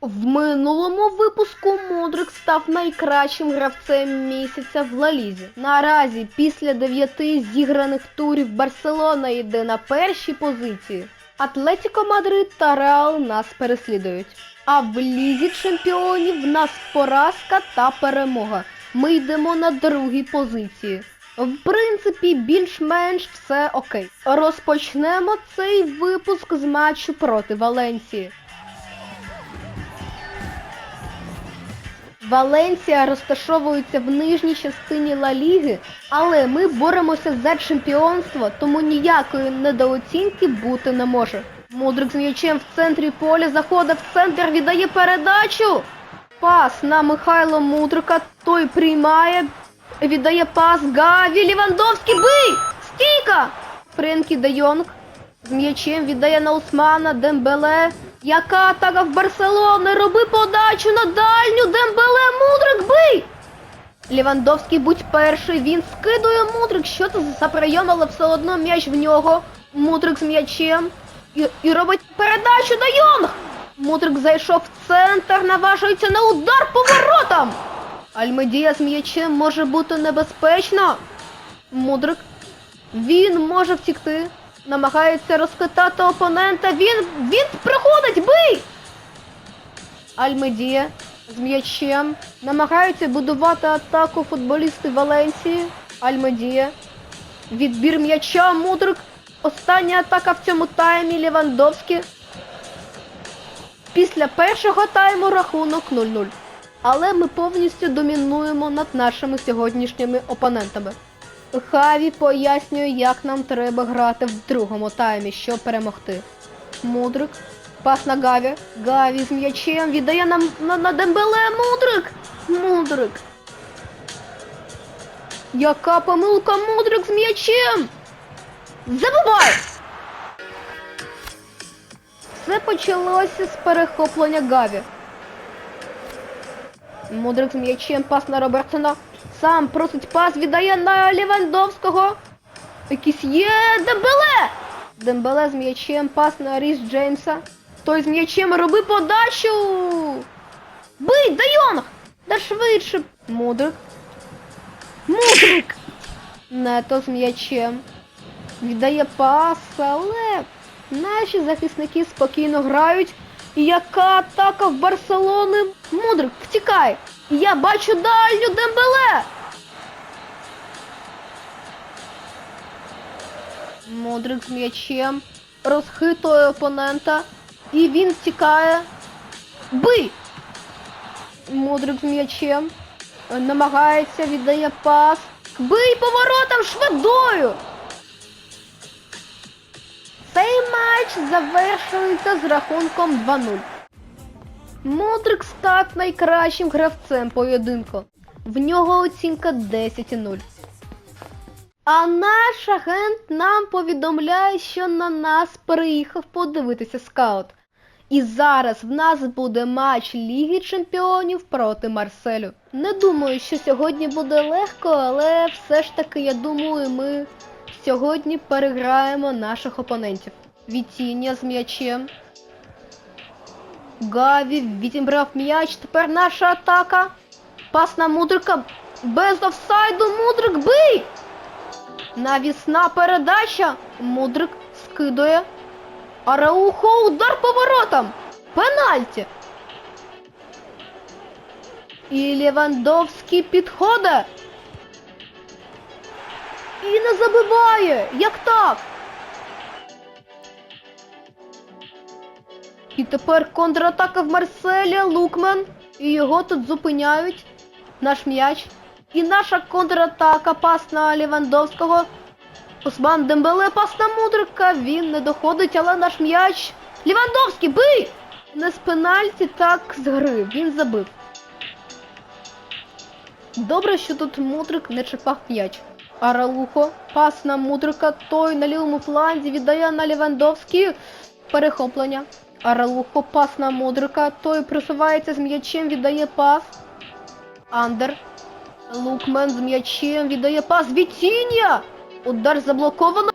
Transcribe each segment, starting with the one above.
В минулому випуску Мудрик став найкращим гравцем місяця в Лалізі. Наразі після дев'яти зіграних турів Барселона йде на першій позиції. Атлетіко Мадрид та Реал нас переслідують. А в лізі чемпіонів нас поразка та перемога. Ми йдемо на другій позиції. В принципі, більш-менш все окей. Розпочнемо цей випуск з матчу проти Валенсії. Валенсія розташовується в нижній частині Ла Ліги, але ми боремося за чемпіонство, тому ніякої недооцінки бути не може. Мудрик з м'ячем в центрі поля заходить в центр, віддає передачу. Пас на Михайло Мудрика, той приймає, віддає пас Гаві, Лівандовський, бий! Стійка! Френкі де Йонг з м'ячем віддає на Усмана, Дембеле. Яка атака в Барселони? Роби подачу на дальню, Дембеле, Мудрик, бий! Лівандовський будь перший, він скидує Мудрик. Що це за прийом, але все одно м'яч в нього. Мудрик з м'ячем. І, і робить передачу на Йонг. Мудрик зайшов в центр, наважується на удар по воротам. Альмедія з м'ячем може бути небезпечно. Мудрик. Він може втікти. Намагається розкатати опонента. Він. він приходить, бий! Альмедія з м'ячем. Намагаються будувати атаку футболісти Валенсії. Альмедія. Відбір м'яча, Мудрик. Остання атака в цьому таймі Лівандовський. Після першого тайму рахунок 0-0. Але ми повністю домінуємо над нашими сьогоднішніми опонентами. Хаві пояснює, як нам треба грати в другому таймі, щоб перемогти. Мудрик. Пас на Гаві. Гаві з м'ячем віддає нам на, на Дембеле. Мудрик! Мудрик. Яка помилка Мудрик з м'ячем? Забувай! Все почалося з перехоплення Гаві. Мудрик з м'ячем, пас на Робертсона. Сам просить пас, віддає на Лівандовського. Якийсь є Дембеле! Дембеле з м'ячем, пас на Ріс Джеймса. Той з м'ячем роби подачу. Бий, Дайонг! Да швидше. Мудрик. Мудрик! Нето з м'ячем. Віддає пас, але наші захисники спокійно грають. І яка атака в Барселони? Мудрик, втікай! Я бачу дальню Дембеле! Мудрик з м'ячем розхитує опонента. І він втікає. Бий! Мудрик з м'ячем. Намагається, віддає пас. Бий поворотом швидою! Цей матч завершується з рахунком 2-0. Мудрик став найкращим гравцем поєдинку. В нього оцінка 10,0. А наш агент нам повідомляє, що на нас приїхав подивитися скаут. І зараз в нас буде матч Ліги Чемпіонів проти Марселю. Не думаю, що сьогодні буде легко, але все ж таки я думаю, ми сьогодні переграємо наших опонентів. Вітіння з м'ячем. Гаві відібрав м'яч. Тепер наша атака. Пас на Мудрика. Без офсайду Мудрик бий! Навісна передача. Мудрик скидує. Араухо удар по воротам. Пенальті. І Левандовський підходить. І не забиває. Як так? І тепер контратака в Марселя, Лукмен. І його тут зупиняють. Наш м'яч. І наша контратака, пас на Лівандовського. Осман Дембеле, пас на Мудрика. Він не доходить, але наш м'яч. Лівандовський, бий! Не з пенальті, так з гри. Він забив. Добре, що тут Мудрик не чіпав м'яч. Аралухо, пас на Мудрика, той на лівому фланзі віддає на Лівандовський. Перехоплення. Аралухо, пас на Мудрика, той присувається з м'ячем, віддає пас. Андер. Лукмен з м'ячем віддає пас. Вітіння! Удар заблоковано.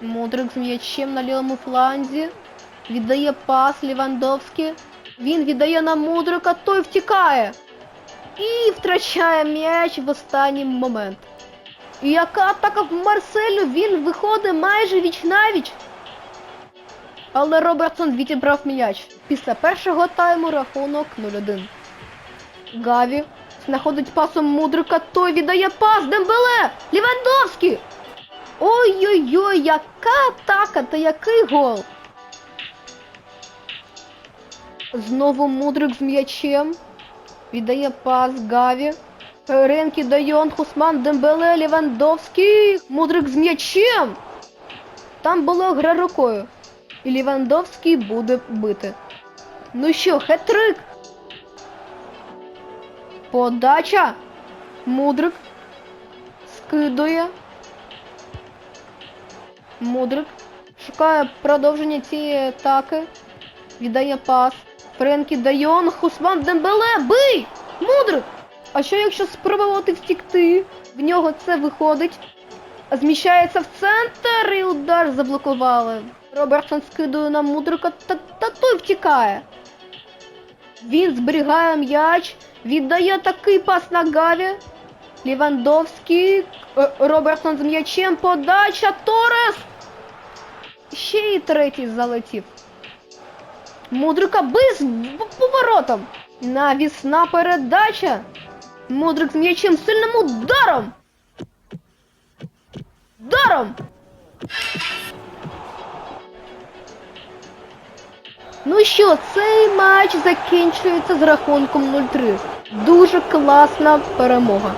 Мудрик з м'ячем на лівому фланзі. Віддає пас Лівандовський. Він віддає на Мудрика, той втікає. І втрачає м'яч в останній момент. І яка атака в Марселю, він виходить майже віч-навіч. Але Робертсон відібрав м'яч. Після першого тайму рахунок 0-1. Гаві знаходить пасом Мудрика, той віддає пас Дембеле! Лівандовський! Ой-ой-ой, яка атака та який гол! Знову Мудрик з м'ячем. Віддає пас Гаві. Ренкі Дайон, Хусман, Дембеле, Лівандовський. Мудрик з м'ячем. Там була гра рукою. І Лівандовський буде бити. Ну що, хет-трик. Подача. Мудрик. Скидує. Мудрик. Шукає продовження цієї атаки. Віддає пас. Френкі Дайон, Хусман Дембеле, бий! Мудрик! А що якщо спробувати втікти? В нього це виходить. Зміщається в центр і удар заблокували. Робертсон скидує на Мудрика, та, та той втікає. Він зберігає м'яч, віддає такий пас на Гаві. Лівандовський, е, Робертсон з м'ячем, подача, Торес! Ще і третій залетів. Мудрика без поворотом. Навісна передача. Мудрик з м'ячем сильним ударом. Ударом. Ну що, цей матч закінчується з рахунком 0-3. Дуже класна перемога.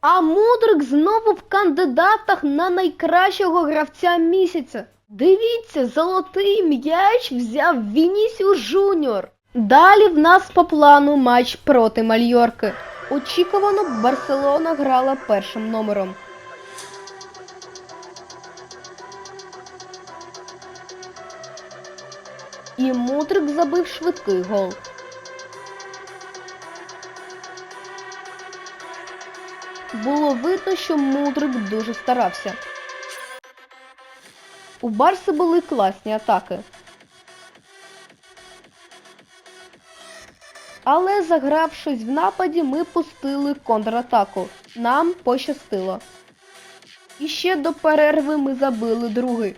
А Мудрик знову в кандидатах на найкращого гравця місяця. Дивіться, золотий м'яч взяв Вінісіус Жуніор. Далі в нас по плану матч проти Мальорки. Очікувано Барселона грала першим номером. І Мудрик забив швидкий гол. Було видно, що Мудрик дуже старався. У Барси були класні атаки. Але загравшись в нападі, ми пустили контратаку. Нам пощастило. І ще до перерви ми забили другий.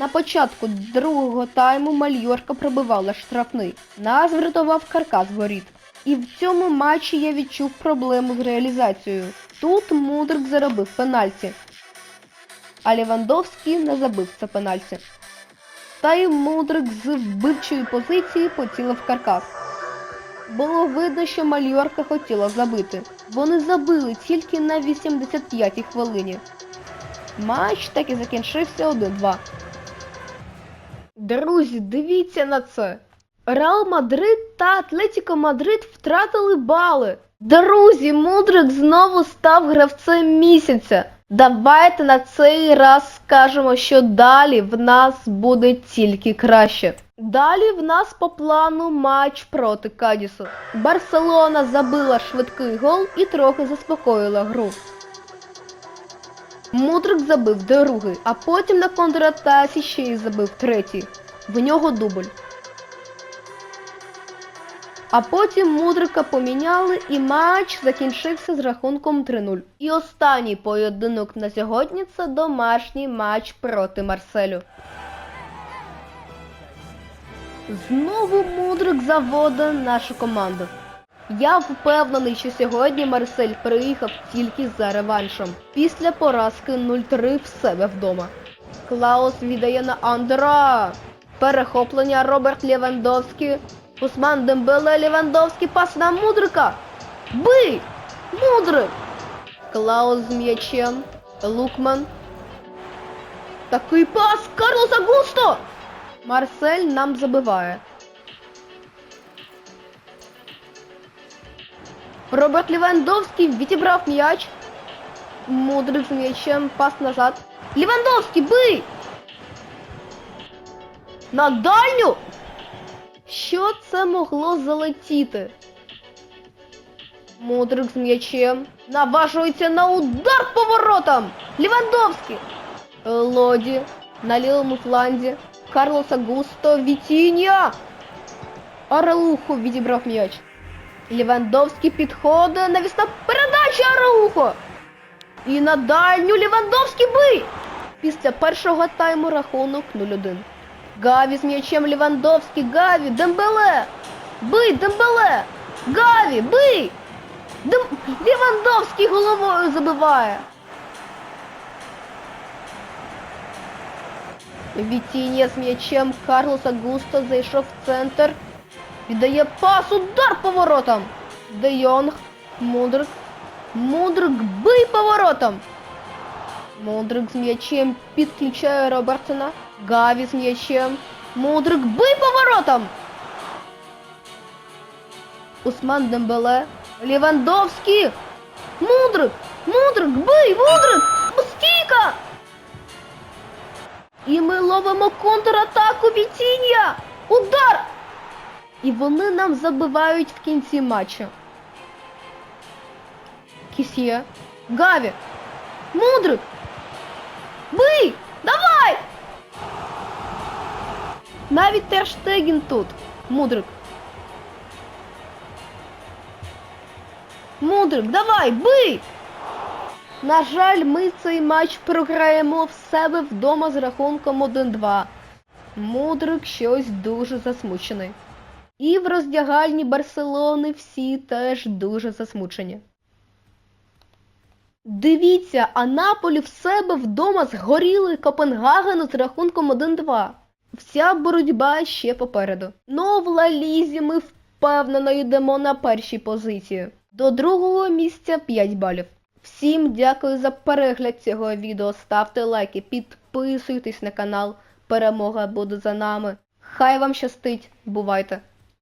На початку другого тайму Мальорка пробивала штрафний. Нас врятував каркас воріт. І в цьому матчі я відчув проблему з реалізацією. Тут Мудрик заробив пенальті. А Лівандовський не забив це пенальті. Та й Мудрик з вбивчої позиції поцілив каркас. Було видно, що Мальорка хотіла забити. Вони забили тільки на 85-й хвилині. Матч так і закінчився 1-2. Друзі, дивіться на це. Реал Мадрид та Атлетіко Мадрид втратили бали. Друзі, Мудрик знову став гравцем місяця. Давайте на цей раз скажемо, що далі в нас буде тільки краще. Далі в нас по плану матч проти Кадісу. Барселона забила швидкий гол і трохи заспокоїла гру. Мудрик забив другий, а потім на контратаці ще й забив третій. В нього дубль. А потім Мудрика поміняли і матч закінчився з рахунком 3-0. І останній поєдинок на сьогодні це домашній матч проти Марселю. Знову Мудрик заводить нашу команду. Я впевнений, що сьогодні Марсель приїхав тільки за реваншем. Після поразки 0-3 в себе вдома. Клаус віддає на Андера. Перехоплення Роберт Левандовський. Усман Дембеле Левандовський пас на Мудрика. Бий! Мудрик! Клаус з м'ячем. Лукман. Такий пас! Карлос Агусто! Марсель нам забиває. Роберт Левандовський відібрав м'яч. Мудрик з м'ячем, пас назад. Левандовський, бий! На дальню! Що це могло залетіти? Мудрик з м'ячем. Наважується на удар поворотом. Лівандовський. Лоді на лівому фланзі. Карлос Агусто Вітіння. Аралухо відібрав м'яч. Лівандовський підходить. Навісна передача Араухо. І на дальню Лівандовський бий. Після першого тайму рахунок 0-1. Гаві з м'ячем Лівандовський. Гаві, Дембеле. Бий, Дембеле. Гаві, бий. Дем... Лівандовський головою забиває. Вітіння з м'ячем Карлос Агусто зайшов в центр. Віддає пас, удар поворотом. Де Йонг, Мудрик. Мудрик бий поворотом. Мудрик з м'ячем підключає Робертсона. Гаві з м'ячем. Мудрик бий поворотом. Усман Дембеле. Лівандовський. Мудрик. Мудрик, бий, Мудрик. Стійка. І ми ловимо контратаку Вітіння. Удар. І вони нам забивають в кінці матчу. Кісє. Гаві. Мудрик. Бий! Давай! Навіть Терштеген тут. Мудрик. Мудрик, давай, бий! На жаль, ми цей матч програємо в себе вдома з рахунком 1-2. Мудрик щось дуже засмучений. І в роздягальні Барселони всі теж дуже засмучені. Дивіться, а Наполі в себе вдома згоріли Копенгагену з рахунком 1-2. Вся боротьба ще попереду. Ну, в Ла Лізі ми впевнено йдемо на першій позиції. До другого місця 5 балів. Всім дякую за перегляд цього відео. Ставте лайки, підписуйтесь на канал. Перемога буде за нами. Хай вам щастить, бувайте!